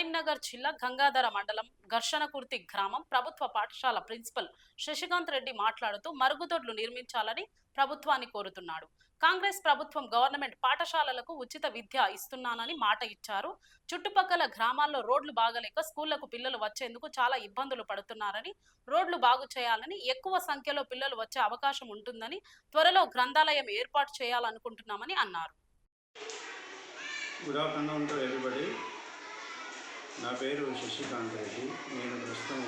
కరీంనగర్ జిల్లా గంగాధర మండలం ఘర్షణకుర్తి గ్రామం ప్రభుత్వ పాఠశాల ప్రిన్సిపల్ శశికాంత్ రెడ్డి మాట్లాడుతూ మరుగుదొడ్లు నిర్మించాలని ప్రభుత్వాన్ని కోరుతున్నాడు. కాంగ్రెస్ ప్రభుత్వం గవర్నమెంట్ పాఠశాలలకు ఉచిత విద్య ఇస్తున్నానని మాట ఇచ్చారు. చుట్టుపక్కల గ్రామాల్లో రోడ్లు బాగలేక స్కూళ్ళకు పిల్లలు వచ్చేందుకు చాలా ఇబ్బందులు పడుతున్నారని రోడ్లు బాగు చేయాలని ఎక్కువ సంఖ్యలో పిల్లలు వచ్చే అవకాశం ఉంటుందని త్వరలో గ్రంథాలయం ఏర్పాటు చేయాలనుకుంటున్నామని అన్నారు. గుడ్ ఆఫ్టర్నూన్ టు ఎవ్రీబడి నా పేరు శశికాంత్ రెడ్డి. నేను ప్రస్తుతం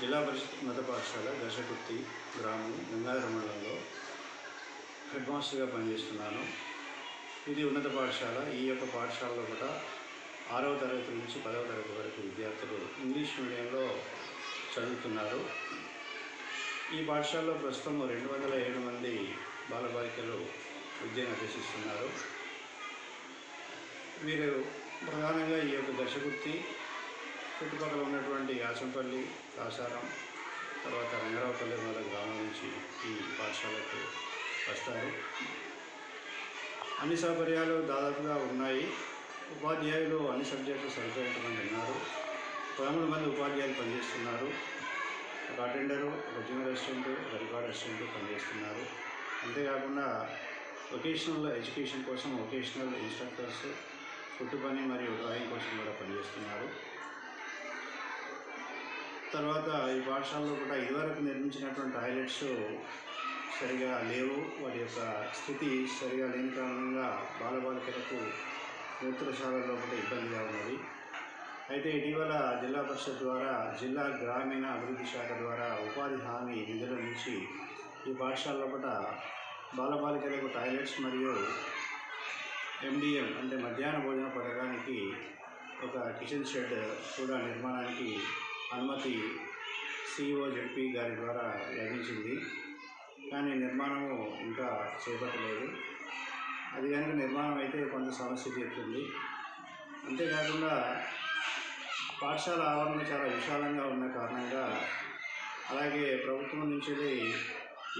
జిల్లా పరిషత్ ఉన్నత పాఠశాల దశకుర్తి గ్రామం గంగాధర మండలంలో హెడ్ మాస్టర్గా పనిచేస్తున్నాను. ఇది ఉన్నత పాఠశాల. ఈ యొక్క పాఠశాలలో కూడా ఆరవ తరగతి నుంచి పదవ తరగతి వరకు విద్యార్థులు ఇంగ్లీష్ మీడియంలో చదువుతున్నారు. ఈ పాఠశాలలో ప్రస్తుతం రెండు వందల ఏడు మంది బాలబాలికలు విద్యను అభ్యసిస్తున్నారు. వీరు ప్రధానంగా ఈ యొక్క దశగుర్తి చుట్టుపక్కల ఉన్నటువంటి యాచంపల్లి కాసారం తర్వాత రంగరావుపల్లి వాళ్ళ గ్రామం నుంచి ఈ పాఠశాలకు వస్తారు. అన్ని సౌకర్యాలు దాదాపుగా ఉన్నాయి. ఉపాధ్యాయులు అన్ని సబ్జెక్టులు సరిపోయేంత ఉన్నారు. పదమూడు మంది ఉపాధ్యాయులు పనిచేస్తున్నారు. ఒక అటెండరు ఒక జూనియర్ అసిస్టెంట్ ఒక రికార్డ్ అసిస్టెంట్ పనిచేస్తున్నారు. అంతేకాకుండా వొకేషనల్ ఎడ్యుకేషన్ కోసం వొకేషనల్ ఇన్స్ట్రక్టర్స్ కుట్టు పని మరియు డ్రాయింగ్ కోసం కూడా పనిచేస్తున్నారు. తర్వాత ఈ పాఠశాలలో కూడా ఇదివరకు నిర్మించినటువంటి టాయిలెట్స్ సరిగా లేవు. వాటి యొక్క స్థితి సరిగా లేని కారణంగా బాలబాలికలకు మూత్రశాలలో కూడా ఇబ్బందిగా ఉన్నది. అయితే ఇటీవల జిల్లా పరిషత్ ద్వారా జిల్లా గ్రామీణ అభివృద్ధి శాఖ ద్వారా ఉపాధి హామీ నిధుల నుంచి ఈ పాఠశాలలో కూడా బాలబాలికలకు టాయిలెట్స్ మరియు ఎండిఎం అంటే మధ్యాహ్న భోజన పథకానికి ఒక కిచెన్ షెడ్ కూడా నిర్మాణానికి అనుమతి సిఇఓ జడ్పీ గారి ద్వారా లభించింది. కానీ నిర్మాణము ఇంకా చేపట్టలేదు. అది కనుక నిర్మాణం అయితే కొంత సమస్య తీరుతుంది. అంతేకాకుండా పాఠశాల ఆవరణ చాలా విశాలంగా ఉన్న కారణంగా అలాగే ప్రభుత్వం నుంచి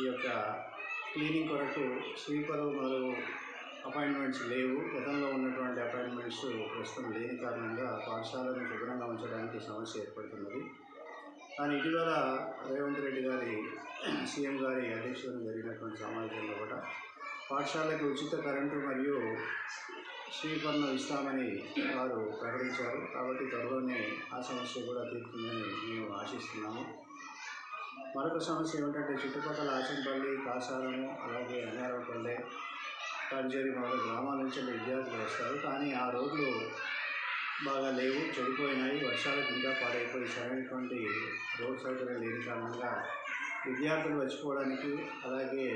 ఈ యొక్క క్లీనింగ్ కొరకు స్వీపరు మరియు అపాయింట్మెంట్స్ లేవు. గతంలో ఉన్నటువంటి అపాయింట్మెంట్స్ ప్రస్తుతం లేని కారణంగా పాఠశాలను శుభ్రంగా ఉంచడానికి సమస్య ఏర్పడుతున్నది. కానీ ఇటీవల రేవంత్ రెడ్డి గారి సీఎం గారి అధ్యక్షతన జరిగినటువంటి సమావేశంలో కూడా పాఠశాలకు ఉచిత కరెంటు మరియు స్వీపర్ను ఇస్తామని వారు ప్రకటించారు. కాబట్టి త్వరలోనే ఆ సమస్య కూడా తీరుతుందని మేము ఆశిస్తున్నాము. మరొక సమస్య ఏమిటంటే చుట్టుపక్కల ఆచంపల్లి కాసారము అలాగే అన్నారపల్లె కర్జరి మొదల గ్రామాల నుంచి విద్యార్థులు వస్తారు. కానీ ఆ రోడ్లు బాగా లేవు చెడిపోయినాయి వర్షాలకు ఇంకా పాడైపోయి సరైనటువంటి రోడ్ సౌకర్యం లేని కారణంగా విద్యార్థులు వచ్చిపోవడానికి అలాగే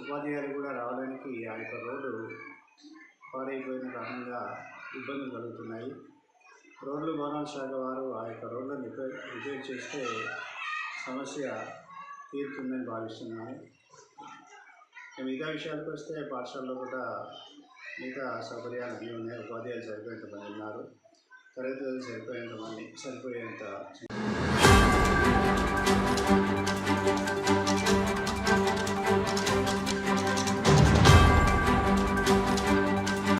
ఉపాధ్యాయులు కూడా రావడానికి ఆ యొక్క రోడ్డు పాడైపోయిన కారణంగా ఇబ్బందులు కలుగుతున్నాయి. రోడ్లు భవనాల శాఖ వారు ఆ యొక్క రోడ్లను రిపేర్ రిపేర్ చేస్తే సమస్య తీరుతుందని భావిస్తున్నాను మిగతా విషయాలకు వస్తే పాఠశాలలో కూడా మిగతా సౌకర్యాలు అన్నీ ఉన్నాయి. ఉపాధ్యాయులు సరిపోయేంత మంది ఉన్నారు. తరగతి సరిపోయేంత మంది సరిపోయేంత